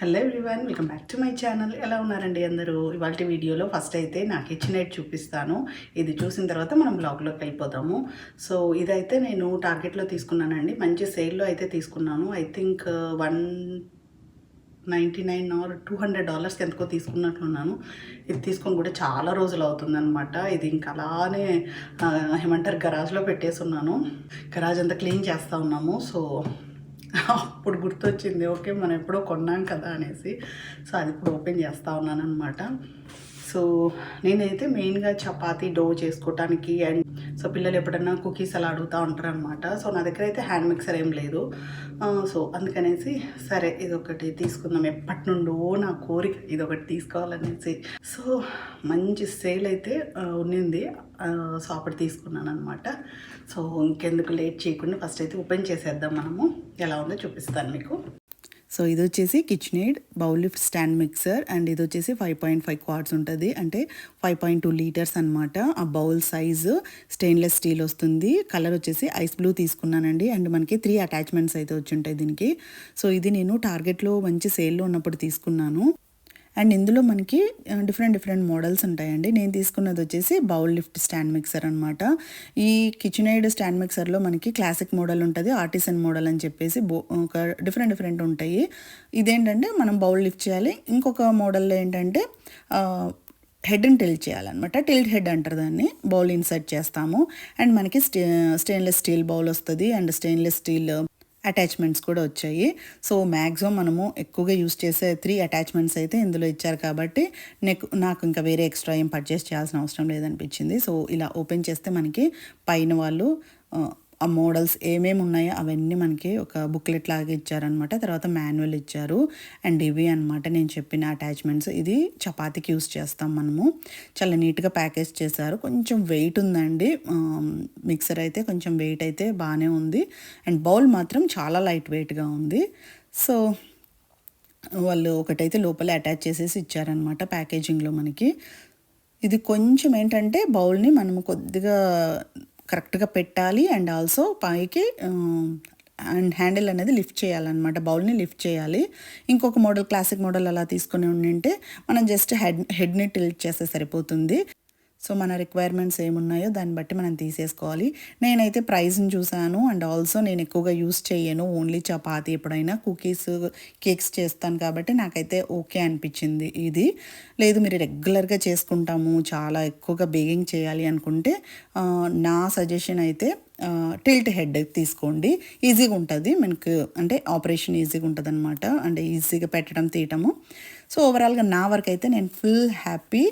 Hello everyone welcome back to my channel. ఎలా ఉన్నారండి అందరూ? ఇవాళ వీడియోలో ఫస్ట్ అయితే నా కిచెన్ ఎయిట్ చూపిస్తాను. ఇది చూసిన తర్వాత మనం బ్లాగ్లోకి వెళ్ళిపోతాము సో ఇదైతే నేను టార్గెట్లో తీసుకున్నానండి. మంచి సేల్లో అయితే తీసుకున్నాను. I think one ninety nine or two hundred డాలర్స్కి ఎంతకో తీసుకున్నట్లున్నాను ఇది తీసుకొని కూడా చాలా రోజులు అవుతుందనమాట ఇది ఇంకా అలానే ఏమంటారు గరాజ్లో పెట్టేసి ఉన్నాను గరాజ్ అంతా క్లీన్ చేస్తూ ఉన్నాము. సో అప్పుడు గుర్తొచ్చింది ఓకే మనం ఎప్పుడో కొన్నాం కదా అనేసి. సో అది ఇప్పుడు ఓపెన్ చేస్తూ ఉన్నాను అనమాట సో నేనైతే మెయిన్గా చపాతీ డో చేసుకోవటానికి అండ్ సో పిల్లలు ఎప్పుడన్నా కుకీస్ అలా అడుగుతూ ఉంటారు అనమాట సో నా దగ్గర అయితే హ్యాండ్ మిక్సర్ ఏం లేదు. సో అందుకనేసి సరే ఇదొకటి తీసుకుందాం. ఎప్పటి నుండో నా కోరిక ఇదొకటి తీసుకోవాలనేసి. సో మంచి సేల్ అయితే ఉన్నింది. సో అప్పుడు తీసుకున్నాను అనమాట సో ఇంకెందుకు లేట్ చేయకుండా ఫస్ట్ అయితే ఓపెన్ చేసేద్దాం మనము. ఎలా ఉందో చూపిస్తాను మీకు. సో ఇది వచ్చేసి KitchenAid bowl lift stand mixer and ఇది వచ్చేసి ఫైవ్ పాయింట్ ఫైవ్ క్వార్ట్స్ ఉంటుంది. అంటే ఫైవ్ పాయింట్ టూ లీటర్స్ అనమాట ఆ బౌల్ సైజు స్టెయిన్లెస్ స్టీల్ వస్తుంది. కలర్ వచ్చేసి ఐస్ బ్లూ తీసుకున్నానండి. అండ్ మనకి త్రీ అటాచ్మెంట్స్ అయితే వచ్చి ఉంటాయి దీనికి. సో ఇది నేను టార్గెట్లో మంచి సేల్లో ఉన్నప్పుడు తీసుకున్నాను. అండ్ ఇందులో మనకి డిఫరెంట్ డిఫరెంట్ మోడల్స్ ఉంటాయండి. నేను తీసుకున్నది వచ్చేసి బౌల్ లిఫ్ట్ స్టాండ్ మిక్సర్ అనమాట ఈ కిచెన్ ఎయిడ్ స్టాండ్ మిక్సర్లో మనకి క్లాసిక్ మోడల్ ఉంటుంది ఆర్టిసన్ మోడల్ అని చెప్పేసి బో ఒక డిఫరెంట్ డిఫరెంట్ ఉంటాయి. ఇదేంటంటే మనం బౌల్ లిఫ్ట్ చేయాలి. ఇంకొక మోడల్లో ఏంటంటే హెడ్ని టిల్ట్ చేయాలన్నమాట. టిల్ట్ హెడ్ అంటారు దాన్ని. బౌల్ ఇన్సర్ట్ చేస్తాము. అండ్ మనకి స్టే స్టెయిన్లెస్ స్టీల్ బౌల్ వస్తుంది. అండ్ స్టెయిన్లెస్ స్టీల్ అటాచ్మెంట్స్ కూడా వచ్చాయి. సో మ్యాక్సిమం మనము ఎక్కువగా యూస్ చేసే త్రీ అటాచ్మెంట్స్ అయితే ఇందులో ఇచ్చారు కాబట్టి నెక్ నాకు ఇంకా వేరే ఎక్స్ట్రా ఏం పర్చేస్ చేయాల్సిన అవసరం లేదనిపించింది. సో ఇలా ఓపెన్ చేస్తే మనకి పైన వాళ్ళు ఆ, మోడల్స్ ఏమేమి ఉన్నాయో అవన్నీ మనకి ఒక బుక్లెట్ లాగా ఇచ్చారనమాట తర్వాత మాన్యువల్ ఇచ్చారు. అండ్ ఇవి అనమాట నేను చెప్పిన అటాచ్మెంట్స్. ఇది చపాతీకి యూస్ చేస్తాం మనము. చాలా నీట్గా ప్యాకేజ్ చేశారు. కొంచెం వెయిట్ ఉందండి. మిక్సర్ అయితే కొంచెం వెయిట్ అయితే బాగానే ఉంది. అండ్ బౌల్ మాత్రం చాలా లైట్ వెయిట్గా ఉంది. సో వాళ్ళు ఒకటైతే లోపల అటాచ్ చేసేసి ఇచ్చారనమాట ప్యాకేజింగ్లో మనకి. ఇది కొంచెం ఏంటంటే బౌల్ని మనము కొద్దిగా కరెక్ట్గా పెట్టాలి అండ్ ఆల్సో పైకి అండ్ హ్యాండిల్ అనేది లిఫ్ట్ చేయాలన్నమాట బౌల్ని లిఫ్ట్ చేయాలి. ఇంకొక మోడల్ క్లాసిక్ మోడల్ అలా తీసుకొని ఉండింటే మనం జస్ట్ హెడ్ హెడ్ని టిల్ట్ చేస్తే సరిపోతుంది. సో మన రిక్వైర్మెంట్స్ ఏమున్నాయో దాన్ని బట్టి మనం తీసేసుకోవాలి. నేనైతే ప్రైస్ని చూసాను అండ్ ఆల్సో నేను ఎక్కువగా యూస్ చేయను. ఓన్లీ చపాతీ ఎప్పుడైనా కుకీస్ కేక్స్ చేస్తాను కాబట్టి నాకైతే ఓకే అనిపించింది ఇది. లేదు మీరు రెగ్యులర్గా చేసుకుంటాము చాలా ఎక్కువగా బేగింగ్ చేయాలి అనుకుంటే నా సజెషన్ అయితే టిల్ట్ హెడ్ తీసుకోండి. ఈజీగా ఉంటుంది. మనకు అంటే ఆపరేషన్ ఈజీగా ఉంటుంది అనమాట అంటే ఈజీగా పెట్టడం తీయటము. సో ఓవరాల్గా నా వరకు అయితే నేను ఫుల్ హ్యాపీ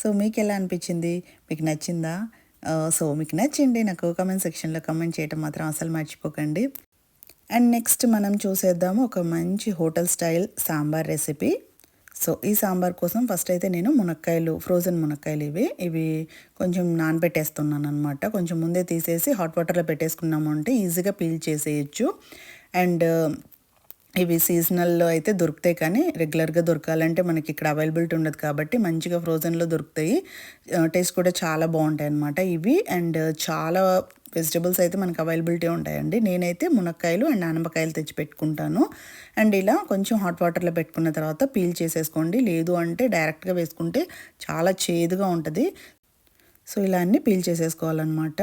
సో మీకు ఎలా అనిపించింది? మీకు నచ్చిందా? సో మీకు నచ్చింది నాకు కమెంట్ సెక్షన్లో కమెంట్ చేయటం మాత్రం అసలు మర్చిపోకండి. అండ్ నెక్స్ట్ మనం చూసేద్దాము ఒక మంచి hotel style sambar recipe. So ఈ సాంబార్ కోసం ఫస్ట్ అయితే నేను మునక్కాయలు ఫ్రోజన్ మునక్కాయలు ఇవి ఇవి కొంచెం నానబెట్టేస్తున్నాను అనమాట కొంచెం ముందే తీసేసి హాట్ వాటర్లో పెట్టేసుకున్నాము అంటే ఈజీగా పీల్ చేసేయచ్చు. అండ్ ఇవి సీజనల్లో అయితే దొరుకుతాయి కానీ రెగ్యులర్గా దొరకాలంటే మనకి ఇక్కడ అవైలబిలిటీ ఉండదు కాబట్టి మంచిగా ఫ్రోజన్లో దొరుకుతాయి. టేస్ట్ కూడా చాలా బాగుంటాయి అన్నమాట ఇవి. అండ్ చాలా వెజిటబుల్స్ అయితే మనకు అవైలబిలిటీ ఉంటాయండి. నేనైతే మునక్కాయలు అండ్ ఆనపకాయలు తెచ్చి పెట్టుకుంటాను. అండ్ ఇలా కొంచెం హాట్ వాటర్లో పెట్టుకున్న తర్వాత పీల్ చేసేసుకోండి. లేదు అంటే డైరెక్ట్గా వేసుకుంటే చాలా చేదుగా ఉంటుంది. సో ఇలా అన్నీ పీల్ చేసేసుకోవాలన్నమాట.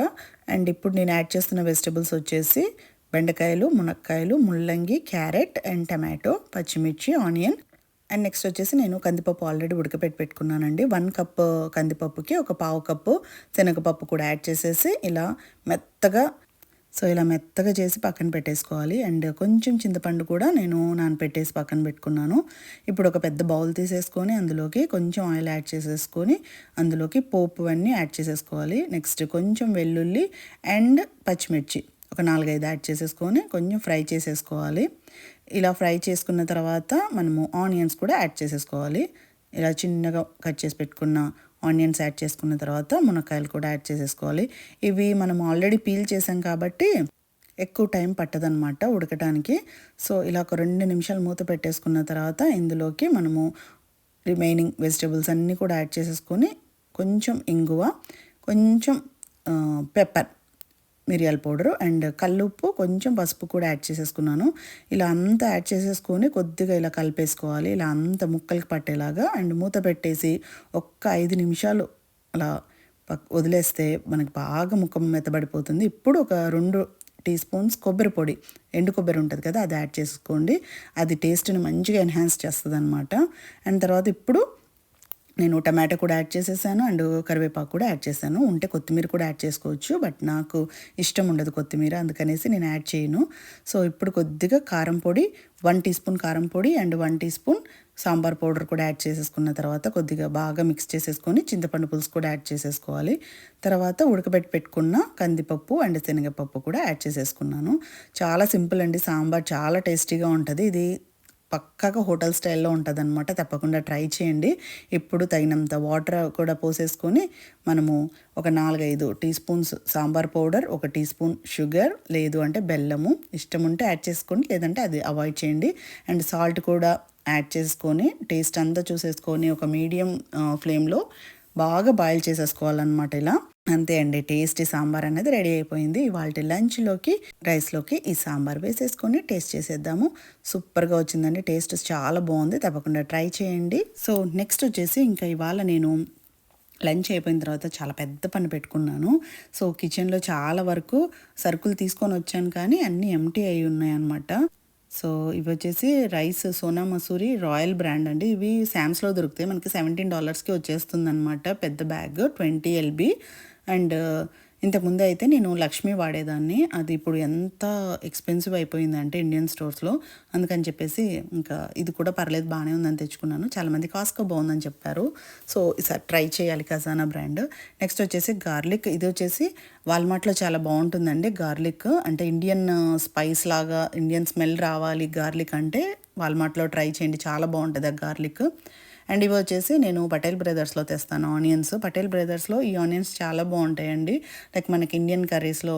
అండ్ ఇప్పుడు నేను యాడ్ చేస్తున్న వెజిటబుల్స్ వచ్చేసి బెండకాయలు మునక్కాయలు ముల్లంగి క్యారెట్ అండ్ టమాటో పచ్చిమిర్చి ఆనియన్. అండ్ నెక్స్ట్ వచ్చేసి నేను కందిపప్పు ఆల్రెడీ ఉడకపెట్టి పెట్టుకున్నానండి. వన్ కప్ కందిపప్పుకి ఒక పావు కప్పు శనగపప్పు కూడా యాడ్ చేసేసి ఇలా మెత్తగా సో ఇలా మెత్తగా చేసి పక్కన పెట్టేసుకోవాలి. అండ్ కొంచెం చింతపండు కూడా నేను నానపెట్టేసి పక్కన పెట్టుకున్నాను. ఇప్పుడు ఒక పెద్ద బౌల్ తీసేసుకొని అందులోకి కొంచెం ఆయిల్ యాడ్ చేసేసుకొని అందులోకి పోపు అన్నీ యాడ్ చేసేసుకోవాలి. నెక్స్ట్ కొంచెం వెల్లుల్లి అండ్ పచ్చిమిర్చి. ఒక నాలుగైదు యాడ్ చేసేసుకొని కొంచెం ఫ్రై చేసేసుకోవాలి. ఇలా ఫ్రై చేసుకున్న తర్వాత మనము ఆనియన్స్ కూడా యాడ్ చేసేసుకోవాలి. ఇలా చిన్నగా కట్ చేసి పెట్టుకున్న ఆనియన్స్ యాడ్ చేసుకున్న తర్వాత మునక్కాయలు కూడా యాడ్ చేసేసుకోవాలి. ఇవి మనం ఆల్రెడీ పీల్ చేసాం కాబట్టి ఎక్కువ టైం పట్టదనమాట ఉడకడానికి సో ఇలా ఒక రెండు నిమిషాలు మూత పెట్టేసుకున్న తర్వాత ఇందులోకి మనము రిమైనింగ్ వెజిటబుల్స్ అన్నీ కూడా యాడ్ చేసేసుకొని కొంచెం ఇంగువ కొంచెం పెప్పర్ మిరియాల పౌడరు అండ్ కల్లుప్పు కొంచెం పసుపు కూడా యాడ్ చేసేసుకున్నాను. ఇలా అంతా యాడ్ చేసేసుకొని కొద్దిగా ఇలా కలిపేసుకోవాలి. ఇలా అంత ముక్కలకి పట్టేలాగా అండ్ మూత పెట్టేసి ఒక్క ఐదు నిమిషాలు అలా పక్ వదిలేస్తే మనకి బాగా ముఖం మెత్తబడిపోతుంది. ఇప్పుడు ఒక రెండు టీ స్పూన్స్ కొబ్బరి పొడి ఎండు కొబ్బరి ఉంటుంది కదా అది యాడ్ చేసుకోండి. అది టేస్ట్ని మంచిగా ఎన్హాన్స్ చేస్తుంది అనమాట అండ్ తర్వాత ఇప్పుడు నేను టమాటో కూడా యాడ్ చేసేసాను అండ్ కరివేపాకు కూడా యాడ్ చేశాను. ఉంటే కొత్తిమీర కూడా యాడ్ చేసుకోవచ్చు. బట్ నాకు ఇష్టం ఉండదు కొత్తిమీర అందుకనేసి నేను యాడ్ చేయను. సో ఇప్పుడు కొద్దిగా కారం పొడి వన్ టీ స్పూన్ కారం పొడి and one teaspoon sambar powder కూడా యాడ్ చేసేసుకున్న తర్వాత కొద్దిగా బాగా మిక్స్ చేసేసుకొని చింతపండు పులుసు కూడా యాడ్ చేసేసుకోవాలి. తర్వాత ఉడకబెట్టి పెట్టుకున్న కందిపప్పు అండ్ శనగపప్పు కూడా యాడ్ చేసేసుకున్నాను. చాలా సింపుల్ అండి సాంబార్. చాలా టేస్టీగా ఉంటుంది. ఇది పక్కాగా హోటల్ స్టైల్లో ఉంటుంది అనమాట తప్పకుండా ట్రై చేయండి. ఇప్పుడు తగినంత వాటర్ కూడా పోసేసుకొని మనము ఒక నాలుగైదు టీ స్పూన్స్ సాంబార్ పౌడర్ ఒక టీ స్పూన్ షుగర్ లేదు అంటే బెల్లము ఇష్టం ఉంటే యాడ్ చేసుకోండి లేదంటే అది అవాయిడ్ చేయండి. అండ్ సాల్ట్ కూడా యాడ్ చేసుకొని టేస్ట్ అంతా చూసేసుకొని ఒక మీడియం ఫ్లేమ్లో బాగా బాయిల్ చేసేసుకోవాలన్నమాట ఇలా. అంతే అండి. టేస్టీ సాంబార్ అనేది రెడీ అయిపోయింది. ఇవాళ లంచ్లోకి రైస్లోకి ఈ సాంబార్ వేసేసుకొని టేస్ట్ చేసేద్దాము. సూపర్గా వచ్చిందండి. టేస్ట్ చాలా బాగుంది. తప్పకుండా ట్రై చేయండి. సో నెక్స్ట్ వచ్చేసి ఇంకా ఇవాళ నేను లంచ్ అయిపోయిన తర్వాత చాలా పెద్ద పని పెట్టుకున్నాను. సో కిచెన్లో చాలా వరకు సరుకులు తీసుకొని వచ్చాను కానీ అన్నీ ఎంటీ అయి ఉన్నాయన్నమాట. సో ఇవి వచ్చేసి rice Sona Masoori Royal brand అండి. ఇవి శామ్స్లో దొరుకుతాయి. మనకి సెవెంటీన్ డాలర్స్కి వచ్చేస్తుంది అనమాట పెద్ద బ్యాగ్ ట్వంటీ ఎల్బీ. అండ్ ఇంతకుముందు అయితే నేను లక్ష్మి వాడేదాన్ని. అది ఇప్పుడు ఎంత ఎక్స్పెన్సివ్ అయిపోయిందంటే ఇండియన్ స్టోర్స్లో అందుకని చెప్పేసి ఇంకా ఇది కూడా పర్లేదు బాగానే ఉందని తెచ్చుకున్నాను. చాలామంది కాస్కో బాగుందని చెప్పారు. సో ఈసారి ట్రై చేయాలి ఖజానా బ్రాండ్. నెక్స్ట్ వచ్చేసి గార్లిక్. ఇది వచ్చేసి వాల్మార్ట్లో చాలా బాగుంటుందండి గార్లిక్. అంటే ఇండియన్ స్పైస్ లాగా ఇండియన్ స్మెల్ రావాలి గార్లిక్ అంటే వాల్మార్ట్లో ట్రై చేయండి చాలా బాగుంటుంది ఆ గార్లిక్. అండ్ ఇవి వచ్చేసి నేను పటేల్ బ్రదర్స్లో తెస్తాను ఆనియన్స్. పటేల్ బ్రదర్స్లో ఈ ఆనియన్స్ చాలా బాగుంటాయండి. లైక్ మనకి ఇండియన్ కర్రీస్లో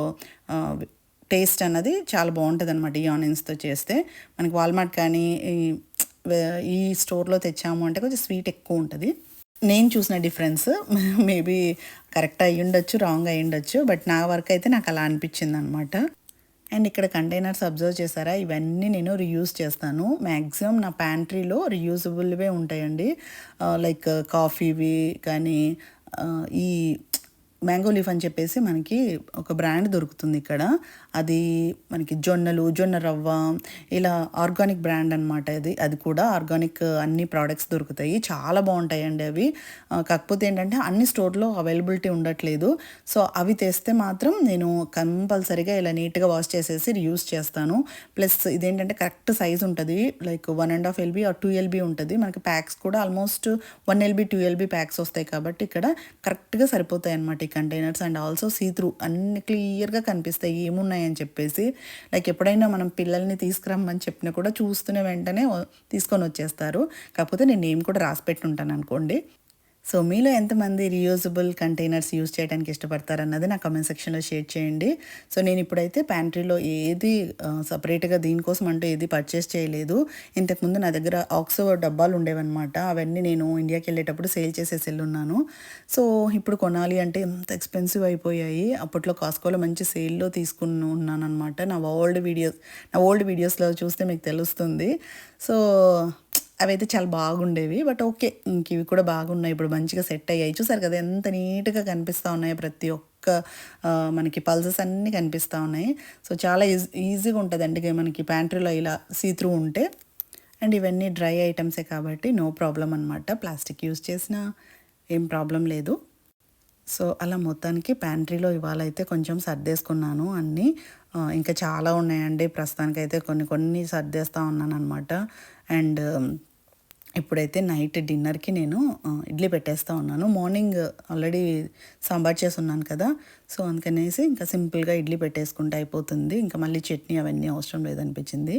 టేస్ట్ అన్నది చాలా బాగుంటుంది అనమాట ఈ ఆనియన్స్తో చేస్తే. మనకి వాల్మార్ట్ కానీ ఈ స్టోర్లో తెచ్చాము అంటే కొంచెం స్వీట్ ఎక్కువ ఉంటుంది. నేను చూసిన డిఫరెన్స్ మేబీ కరెక్ట్ అయ్యి ఉండొచ్చు రాంగ్ అయ్యి ఉండొచ్చు బట్ నా వర్క్ అయితే నాకు అలా అనిపించింది అనమాట అండ్ ఇక్కడ కంటైనర్స్ అబ్జర్వ్ చేశారా? ఇవన్నీ నేను రియూజ్ చేస్తాను. మ్యాక్సిమం నా ప్యాంట్రీలో రియూజబుల్వే ఉంటాయండి. Uh, లైక్ కాఫీవి uh, కానీ uh, ఈ మ్యాంగో లీఫ్ అని చెప్పేసి మనకి ఒక బ్రాండ్ దొరుకుతుంది ఇక్కడ. అది మనకి జొన్నలు జొన్న రవ్వ ఇలా ఆర్గానిక్ బ్రాండ్ అనమాట అది అది కూడా ఆర్గానిక్ అన్ని ప్రోడక్ట్స్ దొరుకుతాయి. చాలా బాగుంటాయండి అవి. కాకపోతే ఏంటంటే అన్ని స్టోర్లో అవైలబిలిటీ ఉండట్లేదు. సో అవి తెస్తే మాత్రం నేను కంపల్సరీగా ఇలా నీట్గా వాష్ చేసేసి యూస్ చేస్తాను. ప్లస్ ఇదేంటంటే కరెక్ట్ సైజ్ ఉంటుంది. Like one and half LB or two LB ఉంటుంది. మనకి ప్యాక్స్ కూడా almost one LB two LB packs వస్తాయి కాబట్టి ఇక్కడ కరెక్ట్గా సరిపోతాయి అనమాట containers and also see through అన్ని క్లియర్గా కనిపిస్తాయి. ఏమున్నాయని చెప్పేసి లైక్ ఎప్పుడైనా మనం పిల్లల్ని తీసుకురమ్మని చెప్పినా కూడా చూస్తూనే వెంటనే తీసుకొని వచ్చేస్తారు. కాకపోతే నేను నేమ్ కూడా రాసి పెట్టుంటాను అనుకోండి. సో మీలో ఎంతమంది రియూజబుల్ కంటైనర్స్ యూజ్ చేయడానికి ఇష్టపడతారన్నది నా కమెంట్ సెక్షన్లో షేర్ చేయండి. సో నేను ఇప్పుడైతే ప్యాంట్రీలో ఏది సపరేట్గా దీనికోసం అంటూ ఏది పర్చేస్ చేయలేదు. ఇంతకుముందు నా దగ్గర ఆక్సో డబ్బాలు ఉండేవన్నమాట. అవన్నీ నేను ఇండియాకి వెళ్ళేటప్పుడు సేల్ చేసేసి వెళ్ళున్నాను సో ఇప్పుడు కొనాలి అంటే ఎంత ఎక్స్పెన్సివ్ అయిపోయాయి. అప్పట్లో కాస్కోలో మంచి సేల్లో తీసుకుని ఉన్నాను అనమాట నా ఓల్డ్ వీడియోస్ నా ఓల్డ్ వీడియోస్లో చూస్తే మీకు తెలుస్తుంది. సో అవైతే చాలా బాగుండేవి. బట్ ఓకే ఇంక ఇవి కూడా బాగున్నాయి. ఇప్పుడు మంచిగా సెట్ అయ్యాయి. చూసారు కదా ఎంత నీట్గా కనిపిస్తూ ఉన్నాయి ప్రతి ఒక్క మనకి పల్సెస్ అన్నీ కనిపిస్తూ ఉన్నాయి. సో చాలా ఈజీ ఈజీగా ఉంటుందండి మనకి ప్యాంట్రీలో ఇలా సీ త్రూ ఉంటే. అండ్ ఇవన్నీ డ్రై ఐటమ్సే కాబట్టి నో ప్రాబ్లం అనమాట ప్లాస్టిక్ యూజ్ చేసినా ఏం ప్రాబ్లం లేదు. సో అలా మొత్తానికి ప్యాంట్రీలో ఇవాళ అయితే కొంచెం సర్దేసుకున్నాను అన్నీ. ఇంకా చాలా ఉన్నాయండి. ప్రస్తుతానికైతే కొన్ని కొన్ని సర్దేస్తూ ఉన్నాను అనమాట అండ్ ఇప్పుడైతే నైట్ డిన్నర్కి నేను ఇడ్లీ పెట్టేస్తూ ఉన్నాను. మార్నింగ్ ఆల్రెడీ సాంబార్ చేసి ఉన్నాను కదా సో అందుకనేసి ఇంకా సింపుల్గా ఇడ్లీ పెట్టేసుకుంటే అయిపోతుంది. ఇంకా మళ్ళీ చట్నీ అవన్నీ అవసరం లేదనిపించింది.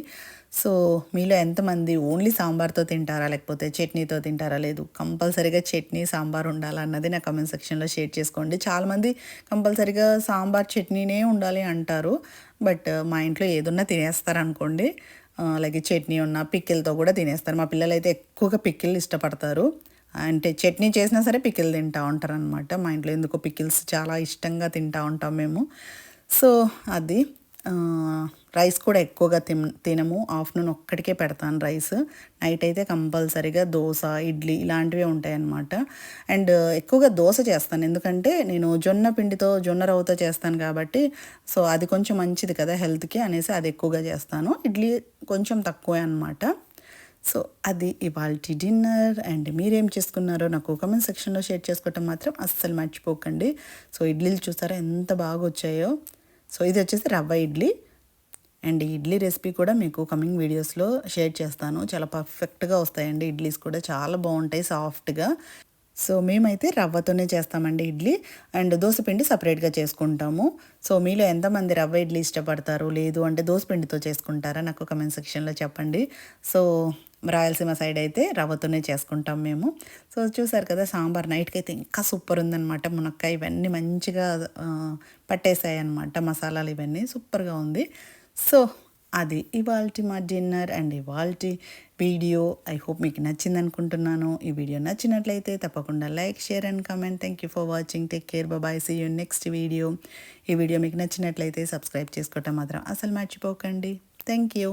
సో మీలో ఎంతమంది ఓన్లీ సాంబార్తో తింటారా లేకపోతే చట్నీతో తింటారా? లేదు కంపల్సరీగా చట్నీ సాంబార్ ఉండాలా అన్నది నా కమెంట్ సెక్షన్లో షేర్ చేసుకోండి. చాలామంది కంపల్సరీగా సాంబార్ చట్నీనే ఉండాలి అంటారు. బట్ మా ఇంట్లో ఏదున్నా తినేస్తారనుకోండి అలాగే చట్నీ ఉన్న పిక్కిల్తో కూడా తినేస్తారు. మా పిల్లలు అయితే ఎక్కువగా పిక్కిల్ ఇష్టపడతారు. అంటే చట్నీ చేసినా సరే పిక్కిల్ తింటూ ఉంటారు అనమాట మా ఇంట్లో ఎందుకో పిక్కిల్స్ చాలా ఇష్టంగా తింటూ ఉంటాం మేము. సో అది. రైస్ కూడా ఎక్కువగా తిన్ తినము. ఆఫ్టర్నూన్ ఒక్కడికే పెడతాను రైస్ నైట్ అయితే కంపల్సరీగా దోశ ఇడ్లీ ఇలాంటివే ఉంటాయన్నమాట. అండ్ ఎక్కువగా దోశ చేస్తాను. ఎందుకంటే నేను జొన్న పిండితో జొన్న రవ్వతో చేస్తాను కాబట్టి సో అది కొంచెం మంచిది కదా హెల్త్కి అనేసి అది ఎక్కువగా చేస్తాను. ఇడ్లీ కొంచెం తక్కువే అనమాట సో అది ఇవాళ డిన్నర్ అండ్ మీరేం చేసుకున్నారో నాకు కామెంట్ సెక్షన్లో షేర్ చేసుకోవటం మాత్రం అస్సలు మర్చిపోకండి. సో ఇడ్లీలు చూసారా ఎంత బాగా వచ్చాయో సో ఇది వచ్చేసి రవ్వ ఇడ్లీ. అండ్ ఇడ్లీ రెసిపీ కూడా మీకు కమింగ్ వీడియోస్లో షేర్ చేస్తాను. చాలా పర్ఫెక్ట్గా వస్తాయండి. ఇడ్లీస్ కూడా చాలా బాగుంటాయి సాఫ్ట్గా. సో మేమైతే రవ్వతోనే చేస్తామండి ఇడ్లీ. అండ్ దోశపిండి సపరేట్గా చేసుకుంటాము. సో మీలో ఎంతమంది రవ్వ ఇడ్లీ ఇష్టపడతారు లేదు అంటే దోశపిండితో చేసుకుంటారా నాకు కమెంట్ సెక్షన్లో చెప్పండి. సో రాయలసీమ సైడ్ అయితే రవ్వతోనే చేసుకుంటాం మేము. సో చూసారు కదా సాంబార్ నైట్కి అయితే ఇంకా సూపర్ ఉందన్నమాట. మునక్కాయ ఇవన్నీ మంచిగా పట్టేసాయి అనమాట మసాలాలు ఇవన్నీ సూపర్గా ఉంది. సో అది ఇవాల్టి మా డిన్నర్ అండ్ ఇవాల్టి వీడియో. ఐ హోప్ మీకు నచ్చింది అనుకుంటున్నాను ఈ వీడియో నచ్చినట్లయితే తప్పకుండా like share and comment. Thank you for watching take care bye see you next video ఈ వీడియో మీకు నచ్చినట్లయితే సబ్స్క్రైబ్ చేసుకోవటం మాత్రం అసలు మర్చిపోకండి. Thank you